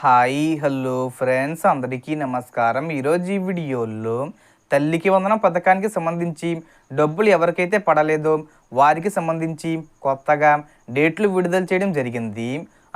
Hi hello friends అందరికీ నమస్కారం. ఈరోజు ఈ వీడియోలో తల్లికి వందనం పథకానికి సంబంధించి డబ్బులు ఎవరికైతే పడలేదో వారికి సంబంధించి కొత్తగా డేట్లు విడుదల చేయడం జరిగింది.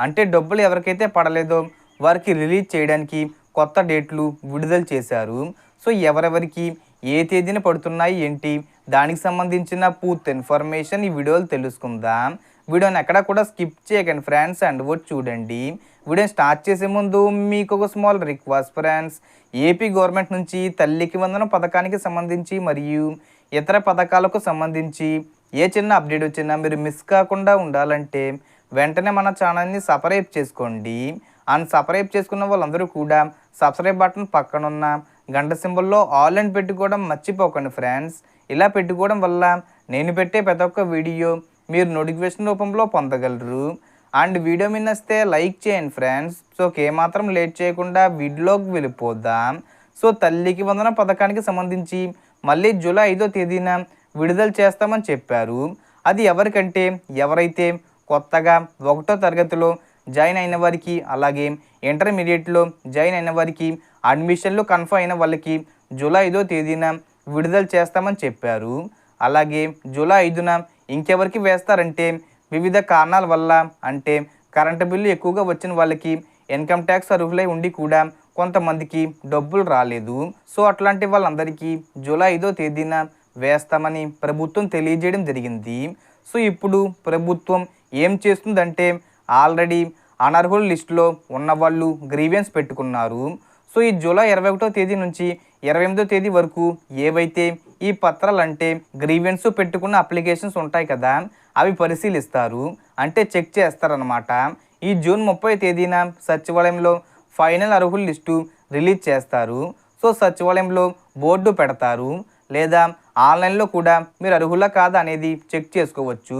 అంటే డబ్బులు ఎవరికైతే పడలేదో వారికి రిలీజ్ చేయడానికి కొత్త డేట్లు విడుదల చేశారు. సో ఎవరెవరికి ఏ తేదీన పడుతున్నాయి ఏంటి? దానికి సంబంధించిన పూర్తి ఇన్ఫర్మేషన్ ఈ వీడియోలు తెలుసుకుందాం. వీడియోని ఎక్కడ కూడా స్కిప్ చేయకండి ఫ్రెండ్స్ అండ్ వచ్చి చూడండి. వీడియోని స్టార్ట్ చేసే ముందు మీకు ఒక small request friends. AP government నుంచి తల్లికి వందన పథకానికి సంబంధించి మరియు ఇతర పథకాలకు సంబంధించి ఏ చిన్న అప్డేట్ వచ్చినా మీరు మిస్ కాకుండా ఉండాలంటే వెంటనే మన ఛానల్ని సబ్స్క్రైబ్ చేసుకోండి. అండ్ సబ్స్క్రైబ్ చేసుకున్న వాళ్ళందరూ కూడా సబ్స్క్రైబ్ బటన్ పక్కన ఉన్న గంట సింబల్లో ఆల్ అండ్ పెట్టుకోవడం మర్చిపోకండి ఫ్రెండ్స్. ఇలా పెట్టుకోవడం వల్ల నేను పెట్టే ప్రతి ఒక్క వీడియో మీరు నోటిఫికేషన్ రూపంలో పొందగలరు. అండ్ వీడియో మీద లైక్ చేయండి ఫ్రెండ్స్. సో ఏమాత్రం లేట్ చేయకుండా వీడియోలోకి వెళ్ళిపోదాం. సో తల్లికి వందన పథకానికి సంబంధించి మళ్ళీ జూలై ఐదో తేదీన విడుదల చేస్తామని చెప్పారు. అది ఎవరికంటే ఎవరైతే కొత్తగా ఒకటో తరగతిలో జాయిన్ అయిన వారికి అలాగే ఇంటర్మీడియట్లో జాయిన్ అయిన వారికి అడ్మిషన్లు కన్ఫర్మ్ అయిన వాళ్ళకి జూలై ఐదో తేదీన విడుదల చేస్తామని చెప్పారు. అలాగే జూలై ఐదున ఇంకెవరికి వేస్తారంటే వివిధ కారణాల వల్ల అంటే కరెంటు బిల్లు ఎక్కువగా వచ్చిన వాళ్ళకి ఇన్కమ్ ట్యాక్స్ అర్హులై ఉండి కూడా కొంతమందికి డబ్బులు రాలేదు. సో అట్లాంటి వాళ్ళందరికీ జూలై ఐదో తేదీన వేస్తామని ప్రభుత్వం తెలియజేయడం జరిగింది. సో ఇప్పుడు ప్రభుత్వం ఏం చేస్తుందంటే ఆల్రెడీ అనర్హుల లిస్టులో ఉన్నవాళ్ళు గ్రీవెన్స్ పెట్టుకున్నారు. సో ఈ జూలై ఇరవై ఒకటో తేదీ నుంచి ఇరవై ఎనిమిదో తేదీ వరకు ఏవైతే ఈ పత్రాలు అంటే గ్రీవెన్స్ పెట్టుకున్న అప్లికేషన్స్ ఉంటాయి కదా అవి పరిశీలిస్తారు. అంటే చెక్ చేస్తారనమాట ఈ జూన్ ముప్పై తేదీన సచివాలయంలో ఫైనల్ అర్హుల లిస్టు రిలీజ్ చేస్తారు. సో సచివాలయంలో బోర్డు పెడతారు. లేదా ఆన్లైన్లో కూడా మీరు అర్హులా కాదా అనేది చెక్ చేసుకోవచ్చు.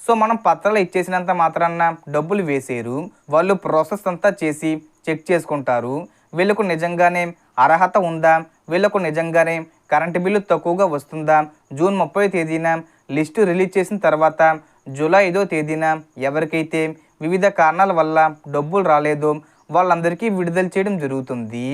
సో మనం పత్రాలు ఇచ్చేసినంత మాత్రాన డబ్బులు వేసేరు. వాళ్ళు ప్రాసెస్ అంతా చేసి చెక్ చేసుకుంటారు. వీళ్ళకు నిజంగానే అర్హత ఉందా? వీళ్ళకు నిజంగానే కరెంటు బిల్లు తక్కువగా వస్తుందా? జూన్ ముప్పై తేదీన లిస్టు రిలీజ్ చేసిన తర్వాత జూలై ఐదో తేదీన ఎవరికైతే వివిధ కారణాల వల్ల డబ్బులు రాలేదో వాళ్ళందరికీ విడుదల చేయడం జరుగుతుంది.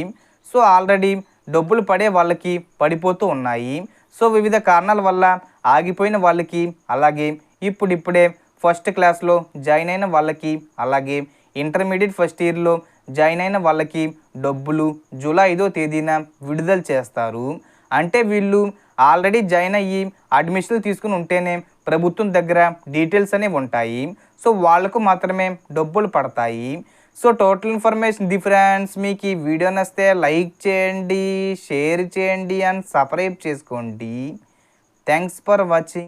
సో ఆల్రెడీ డబ్బులు పడే వాళ్ళకి పడిపోతూ ఉన్నాయి. సో వివిధ కారణాల వల్ల ఆగిపోయిన వాళ్ళకి అలాగే ఇప్పుడిప్పుడే ఫస్ట్ క్లాస్లో జాయిన్ అయిన వాళ్ళకి అలాగే ఇంటర్మీడియట్ ఫస్ట్ ఇయర్లో జాయిన్ అయిన వాళ్ళకి డబ్బులు జూలై ఐదో తేదీన విడుదల చేస్తారు. అంటే వీళ్ళు ఆల్రెడీ జాయిన్ అయ్యి అడ్మిషన్లు తీసుకుని ఉంటేనే ప్రభుత్వం దగ్గర డీటెయిల్స్ అనేవి ఉంటాయి. సో వాళ్ళకు మాత్రమే డబ్బులు పడతాయి. సో టోటల్ ఇన్ఫర్మేషన్ డిఫరెన్స్ మీకు ఈ వీడియో నస్తే లైక్ చేయండి షేర్ చేయండి అండ్ సబ్స్క్రైబ్ చేసుకోండి. Thanks for watching.